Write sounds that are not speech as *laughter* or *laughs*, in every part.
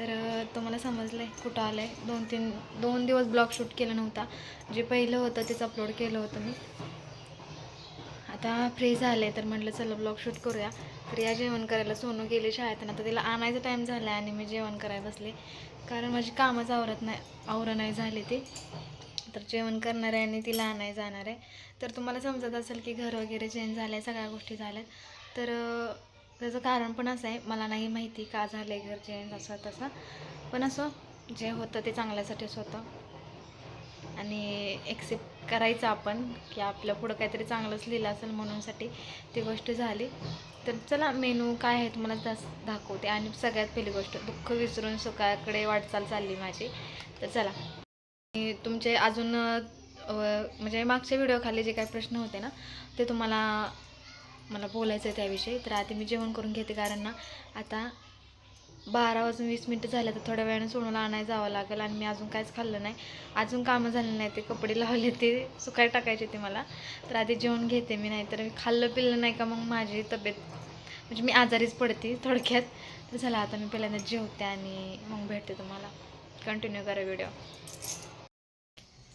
तर तुम्हाला समजलं आहे कुठं आलं आहे दोन तीन दोन दिवस ब्लॉग शूट केला नव्हता. जे पहिलं होतं तेच अपलोड केलं होतं मी. आता फ्री झाले तर म्हटलं चला ब्लॉग शूट करूया. तर या जेवण करायला सोनू गेली शाळेत आता तिला आणायचा टाईम झाला आणि मी जेवण करायला बसले. कारण माझी कामच आवरत नाही आवरं नाही झाली ती. तर जेवण करणार आहे आणि तिला आणायला जाणार आहे. तर तुम्हाला समजत असेल की घर वगैरे चेंज झालं आहे सगळ्या गोष्टी झाल्यात. तर त्याचं कारण पण असं आहे मला नाही माहिती का झालं आहे घरचे असं तसं. पण असं जे होतं ते चांगल्यासाठीच होतं. आणि एक्सेप्ट करायचं आपण की आपलं पुढं काहीतरी चांगलंच लिहिलं असेल म्हणूनसाठी ती गोष्ट झाली. तर चला मेनू काय आहे तुम्हाला तस दाखवते. आणि सगळ्यात पहिली गोष्ट दुःख विसरून सुखाकडे वाटचाल चालली माझी. तर चला. आणि तुमचे अजून म्हणजे मागच्या व्हिडिओखाली जे काही प्रश्न होते ना ते तुम्हाला मला बोलायचं आहे त्याविषयी. तर आधी मी जेवण करून घेते कारण ना आता बारा वाजून वीस मिनटं झाले तर थोड्या वेळानं सोनूला आणायला जावं लागेल आणि मी अजून काहीच खाल्लं नाही. अजून कामं झाले नाही ते कपडे लावले ते सुकाय टाकायचे ते मला. तर आधी जेवण घेते मी नाही तर मी खाल्लं पिल्लं नाही का मग माझी तब्येत म्हणजे मी आजारीच पडते थोडक्यात. तर झालं आता मी पहिल्यांदा जेवते आणि मग भेटते तुम्हाला. कंटिन्यू करा व्हिडिओ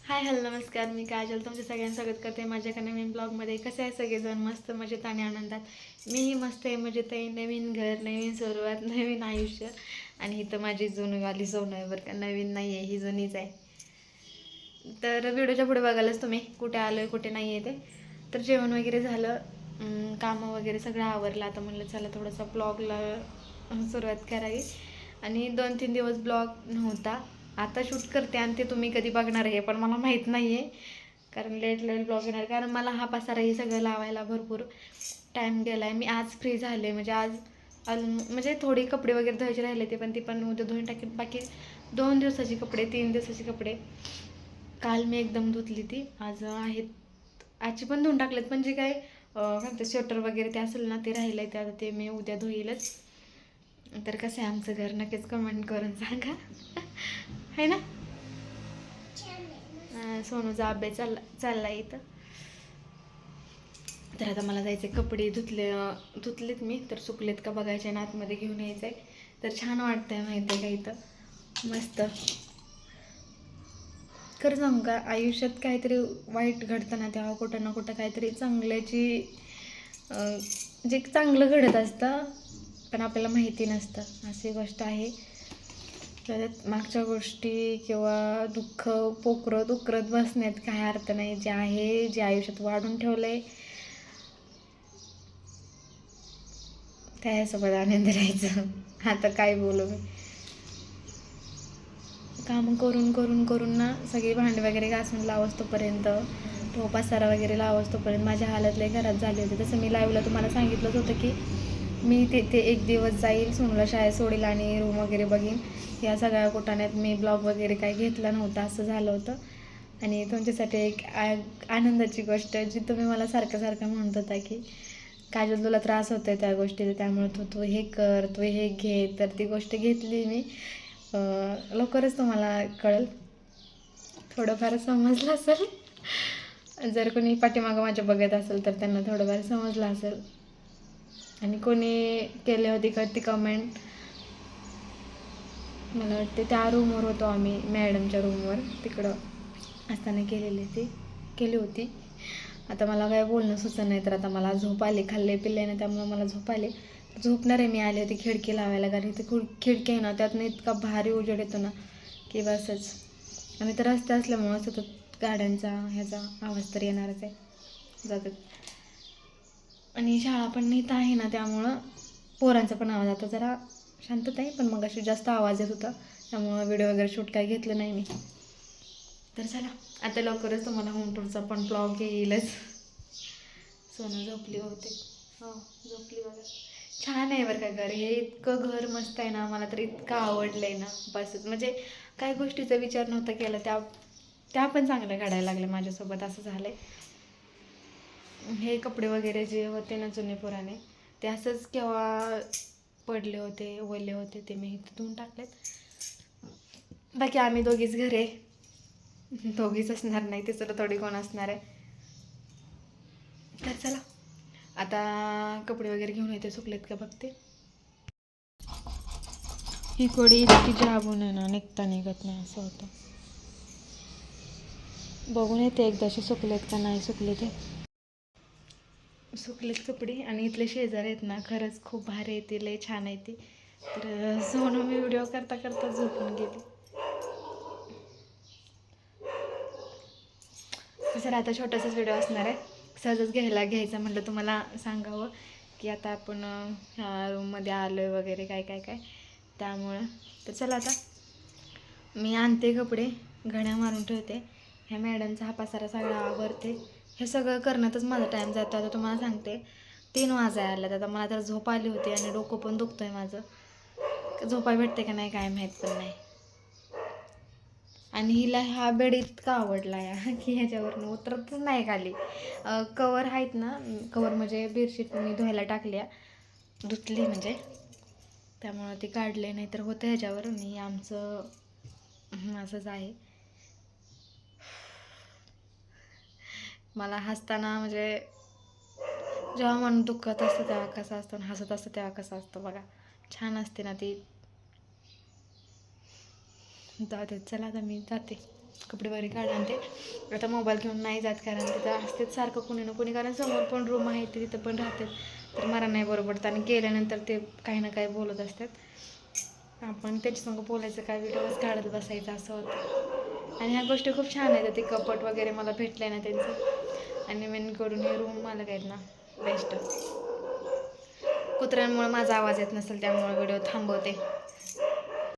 हाय हॅलो नमस्कार. मी काजल. तुमच्या सगळ्यांना स्वागत करते. माझ्या नवीन ब्लॉगमध्ये. कसे आहे सगळेजण? मस्त मजेत आणि आनंदात? मीही मस्त आहे मजेत आहे. नवीन घर नवीन सुरुवात *laughs* नवीन आयुष्य. आणि इथं माझी जुनीवाली सोनं आहे बरं का. नवीन नाही आहे ही जुनीच आहे. तर व्हिडिओच्या पुढे बघालच तुम्ही. कुठे आलो आहे कुठे नाही आहे ते. तर जेवण वगैरे झालं. कामं वगैरे सगळं आवरलं. आता म्हणलं चला थोडंसं ब्लॉगला सुरुवात करावी. आणि दोन तीन दिवस ब्लॉग नव्हता. आता शूट करते आणि ते तुम्ही कधी बघणार आहे पण मला माहीत नाही आहे कारण लेट लेट ब्लॉग येणार कारण मला हा पसारा हे सगळं लावायला भरपूर टाईम गेला आहे मी आज फ्री झाले म्हणजे आज म्हणजे थोडे कपडे वगैरे धुवायचे राहिले ते पण ती पण उद्या धुवून टाकेल बाकी दोन दिवसाचे कपडे तीन दिवसाचे कपडे. काल मी एकदम धुतली ती. आज आहेत आजची पण धुवून टाकलेत पण जे काय म्हणते स्वेटर वगैरे ते असेल ना ते राहिलं आहे ते आता ते मी उद्या धुईलच. तर कसं आहे आमचं घर नक्कीच कमेंट करून सांगा. आहे ना? सोनूचा अभ्यास चालला चालला इथं. तर आता मला जायचे कपडे धुतले धुतलेत मी तर सुकलेत का बघायचे आणि आतमध्ये घेऊन यायचं आहे तर छान वाटतंय माहिती आहे का इथं? मस्त. खरं सांगू का आयुष्यात काहीतरी वाईट घडतं ना तेव्हा कुठं ना कुठं काहीतरी चांगल्याची जे चांगलं घडत असतं पण आपल्याला माहिती नसतं. अशी गोष्ट आहे. त्याच्यात मागच्या गोष्टी किंवा दुःख पोकरत उकरत बसण्यात काही अर्थ नाही. जे आहे जे आयुष्यात वाढून ठेवलं आहे त्यासोबत आनंद राहायचं. आता काय बोलू मी? कामं करून करून करून ना सगळी भांडी वगैरे घासून लावस्तोपर्यंत तो पसारा वगैरे लावस्तोपर्यंत माझ्या हालत लय घरात झाली होती. तसं मी लाईव्हला तुम्हाला सांगितलंच होतं की मी तिथे एक दिवस जाईल सोनूला शाळेत सोडेल आणि रूम वगैरे बघीन. या सगळ्या कुटाण्यात मी ब्लॉग वगैरे काही घेतला नव्हता असं झालं होतं. आणि तुमच्यासाठी एक आ- आनंदाची गोष्ट जी तुम्ही मला सारखं सारखं म्हणत होता की काजल तुला त्रास होतो आहे त्या गोष्टीचा त्यामुळे तू तू हे कर तू हे घे तर ती गोष्ट घेतली मी. लवकरच तुम्हाला कळेल. थोडंफार समजलं असेल. जर कोणी पाठीमागं माझ्या बघत असेल तर त्यांना थोडंफार समजलं असेल. आणि कोणी केले होती का ती कमेंट मला वाटते त्या रूमवर होतो आम्ही मॅडमच्या रूमवर तिकडं असताना केलेली ती केली होती. आता मला काय बोलणं सुचत नाही तर आता मला झोप आली खाल्ले पिल्ले नाही त्यामुळे मला झोप आली. झोपणार आहे मी आले होते खिडकी लावायला कारण इथे खु खिडकी आहे ना त्यातनं इतका भारी उजेड येतो ना की बसच. आणि तर रस्ते असल्यामुळं सतत गाड्यांचा ह्याचा आवाज तर येणारच आहे. जातात. आणि शाळा पण इथं आहे ना त्यामुळं पोरांचा पण आवाज आता जरा शांतता आहे पण मग अशी जास्त आवाज येत होता त्यामुळं व्हिडिओ वगैरे शूट काय घेतलं नाही मी. तर चला आता लवकरच तुम्हाला होम टूरचा पण ब्लॉग येईलच. सोनं झोपली होते हो झोपली बघा. छान आहे बरं का घर हे इतकं घर मस्त आहे ना मला तर इतकं आवडलं आहे ना बसच म्हणजे काही गोष्टीचा विचार नव्हता केला त्या त्या पण चांगल्या काढायला लागल्या माझ्यासोबत असं झालं आहे हे कपडे वगैरे जे होते ना जुने पुराणे ते असंच केव्हा पडले होते ओले होते ते मी इथं धुवून टाकलेत. बाकी आम्ही दोघीच घरे. दोघीच असणार नाही तिसरं थोडी कोण असणार आहे. तर चला आता कपडे वगैरे घेऊन येते सुकलेत का बघते. ही कोडी इतकी जाबून आहे ना निघता निघत नाही असं होतं. बघून येते एकदाशी सुकलेत का नाही सुकले ते सुकलेत कपडे आणि इथले शेजारी आहेत ना खरंच खूप भारी येते लय छान आहे तर सोनू मी व्हिडिओ करता करता झोपून गेली. सर आता छोटासाच व्हिडिओ असणार आहे. सहजच घ्यायला घ्यायचं म्हटलं तुम्हाला सांगावं की आता आपण ह्या रूममध्ये आलो आहे वगैरे काय काय काय. त्यामुळं तर चला आता. मी आणते कपडे घड्या मारून ठेवते. ह्या मॅडमचा हा पसारा सगळा आवरते. हे सगळं करण्यातच माझा टाईम जातो आता तुम्हाला सांगते तीन वाजाय आल्यात. आता मला तर झोप आली होती आणि डोकं पण दुखतं आहे माझं. झोपाय भेटते का नाही काय माहीत पण नाही. आणि हिला हा बेड इतका आवडला या *laughs* की ह्याच्यावरनं उतरतच नाही खाली. कवर आहेत ना कवर म्हणजे बेडशीट मी धुवायला टाकल्या. धुतली म्हणजे. त्यामुळं ती काढले नाही तर होतं ह्याच्यावर. आणि आमचं असंच आहे. मला हसताना म्हणजे जेव्हा मन दुखत असतं तेव्हा कसं असतं आणि हसत असतं तेव्हा कसं असतं बघा. छान असते ना ती. जाते चला आता मी जाते. कपडे वगैरे काढ आणते. आता मोबाईल घेऊन नाही जात कारण तिथं असतेच सारखं कुणी ना कुणी कारण समोर पण रूम आहे ते तिथं पण राहते तर मला नाही बरोबर पडतं आणि गेल्यानंतर ते काही ना काही बोलत असतात. आपण त्याच्यासंग बोलायचं काय? व्हिडिओज काढत बसायचं असं होतं. आणि ह्या गोष्टी खूप छान आहेत. ते कपट वगैरे मला भेटले ना त्यांचं. आणि मेन करून हे रूम मला आहेत ना बेस्ट कुत्र्यांमुळे माझा आवाज येत नसेल त्यामुळे व्हिडिओ थांबवते.